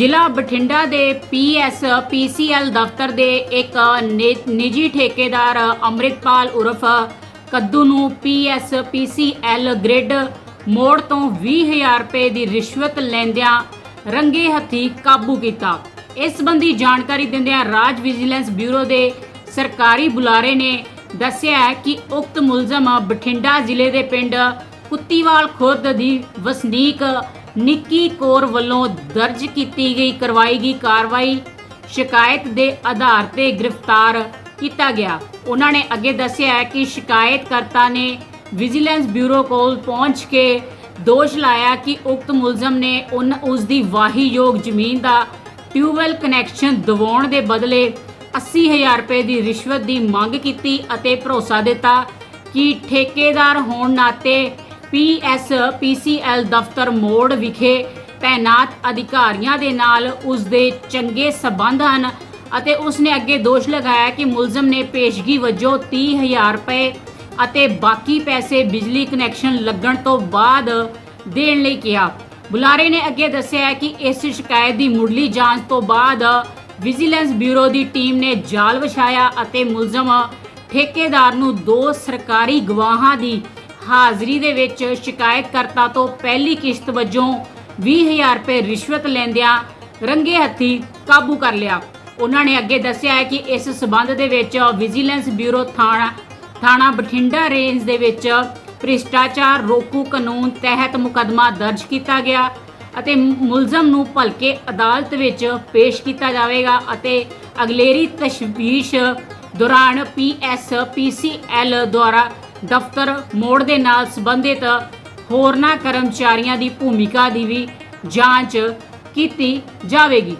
ਜ਼ਿਲ੍ਹਾ ਬਠਿੰਡਾ ਦੇ PS, PCL ਦਫ਼ਤਰ ਦੇ ਇੱਕ ਨਿ- ਨਿੱਜੀ ਠੇਕੇਦਾਰ ਅੰਮ੍ਰਿਤਪਾਲ ਉਰਫ ਕੱਦੂ ਨੂੰ ਪੀਐਸ, ਪੀਸੀਐਲ ਗ੍ਰਿਡ ਮੋੜ ਤੋਂ 20000 ਰੁਪਏ ਦੀ ਰਿਸ਼ਵਤ ਲੈਂਦਿਆਂ ਰੰਗੇ ਹੱਥੀ ਕਾਬੂ ਕੀਤਾ। ਇਸ ਸੰਬੰਧੀ ਜਾਣਕਾਰੀ ਦਿੰਦਿਆਂ ਰਾਜ ਵਿਜੀਲੈਂਸ ਬਿਊਰੋ ਦੇ ਸਰਕਾਰੀ ਬੁਲਾਰੇ ਨੇ ਦੱਸਿਆ ਹੈ ਕਿ ਉਕਤ ਮੁਲਜ਼ਮ ਬਠਿੰਡਾ ਜ਼ਿਲ੍ਹੇ ਦੇ ਪਿੰਡ ਕੁੱਤੀਵਾਲ ਖੁਰਦ ਦੀ ਵਸਨੀਕ ਨਿੱਕੀ ਕੌਰ ਵੱਲੋਂ ਦਰਜ ਕੀਤੀ ਗਈ ਕਰਵਾਈ ਗਈ ਕਾਰਵਾਈ ਸ਼ਿਕਾਇਤ ਦੇ ਆਧਾਰ ਤੇ ਗ੍ਰਿਫਤਾਰ ਕੀਤਾ ਗਿਆ। ਉਹਨਾਂ ਨੇ ਅੱਗੇ ਦੱਸਿਆ ਹੈ ਕਿ ਸ਼ਿਕਾਇਤਕਰਤਾ ਨੇ ਵਿਜੀਲੈਂਸ ਬਿਊਰੋ ਕੋਲ ਪਹੁੰਚ ਕੇ ਦੋਸ਼ ਲਾਇਆ ਕਿ ਉਕਤ ਮੁਲਜ਼ਮ ਨੇ ਉਨ ਉਸ ਦੀ ਵਾਹੀਯੋਗ ਜ਼ਮੀਨ ਦਾ ਟਿਊਬਵੈਲ ਕਨੈਕਸ਼ਨ ਦਿਵਾਉਣ ਦੇ ਬਦਲੇ 80000 ਰੁਪਏ ਦੀ ਰਿਸ਼ਵਤ ਦੀ ਮੰਗ ਕੀਤੀ ਅਤੇ ਭਰੋਸਾ ਦਿੱਤਾ ਕਿ ਠੇਕੇਦਾਰ ਹੋਣ ਨਾਤੇ ਪੀਐਸ, ਪੀਸੀਐਲ ਦਫ਼ਤਰ ਮੋੜ ਵਿਖੇ ਤਾਇਨਾਤ ਅਧਿਕਾਰੀਆਂ ਦੇ ਨਾਲ ਉਸ ਦੇ ਚੰਗੇ ਸਬੰਧ ਹਨ ਅਤੇ ਉਸ ਨੇ ਅੱਗੇ ਦੋਸ਼ ਲਗਾਇਆ ਕਿ ਮੁਲਜ਼ਮ ਨੇ ਪੇਸ਼ਗੀ ਵਜੋਂ 30000 ਰੁਪਏ ਅਤੇ ਬਾਕੀ ਪੈਸੇ ਬਿਜਲੀ ਕਨੈਕਸ਼ਨ ਲੱਗਣ ਤੋਂ ਬਾਅਦ ਦੇਣ ਲਈ ਕਿਹਾ। ਬੁਲਾਰੇ ਨੇ ਅੱਗੇ ਦੱਸਿਆ ਕਿ ਇਸ ਸ਼ਿਕਾਇਤ ਦੀ ਮੁੱਢਲੀ ਜਾਂਚ ਤੋਂ ਬਾਅਦ ਵਿਜੀਲੈਂਸ ਬਿਊਰੋ ਦੀ ਟੀਮ ਨੇ ਜਾਲ ਵਿਛਾਇਆ ਅਤੇ ਮੁਲਜ਼ਮ ਠੇਕੇਦਾਰ ਨੂੰ ਦੋ ਸਰਕਾਰੀ ਗਵਾਹਾਂ ਦੀ ਹਾਜ਼ਰੀ ਦੇ ਵਿੱਚ ਸ਼ਿਕਾਇਤਕਰਤਾ ਤੋਂ ਪਹਿਲੀ ਕਿਸ਼ਤ ਵਜੋਂ 20000 ਰੁਪਏ ਰਿਸ਼ਵਤ ਲੈਂਦਿਆਂ ਰੰਗੇ ਹੱਥੀ ਕਾਬੂ ਕਰ ਲਿਆ। ਉਹਨਾਂ ਨੇ ਅੱਗੇ ਦੱਸਿਆ ਹੈ ਕਿ ਇਸ ਸਬੰਧ ਦੇ ਵਿੱਚ ਵਿਜੀਲੈਂਸ ਬਿਊਰੋ ਥਾਣਾ ਥਾਣਾ ਬਠਿੰਡਾ ਰੇਂਜ ਦੇ ਵਿੱਚ ਭ੍ਰਿਸ਼ਟਾਚਾਰ ਰੋਕੂ ਕਾਨੂੰਨ ਤਹਿਤ ਮੁਕੱਦਮਾ ਦਰਜ ਕੀਤਾ ਗਿਆ ਅਤੇ ਮੁਲਜ਼ਮ ਨੂੰ ਭਲਕੇ ਅਦਾਲਤ ਵਿੱਚ ਪੇਸ਼ ਕੀਤਾ ਜਾਵੇਗਾ ਅਤੇ ਅਗਲੇਰੀ ਤਸ਼ਵੀਸ਼ ਦੌਰਾਨ ਪੀਐਸ ਪੀਸੀਐਲ ਦੁਆਰਾ ਦਫ਼ਤਰ ਮੋੜ ਦੇ ਨਾਲ ਸੰਬੰਧਿਤ ਹੋਰਨਾਂ ਕਰਮਚਾਰੀਆਂ ਦੀ ਭੂਮਿਕਾ ਦੀ ਵੀ ਜਾਂਚ ਕੀਤੀ ਜਾਵੇਗੀ।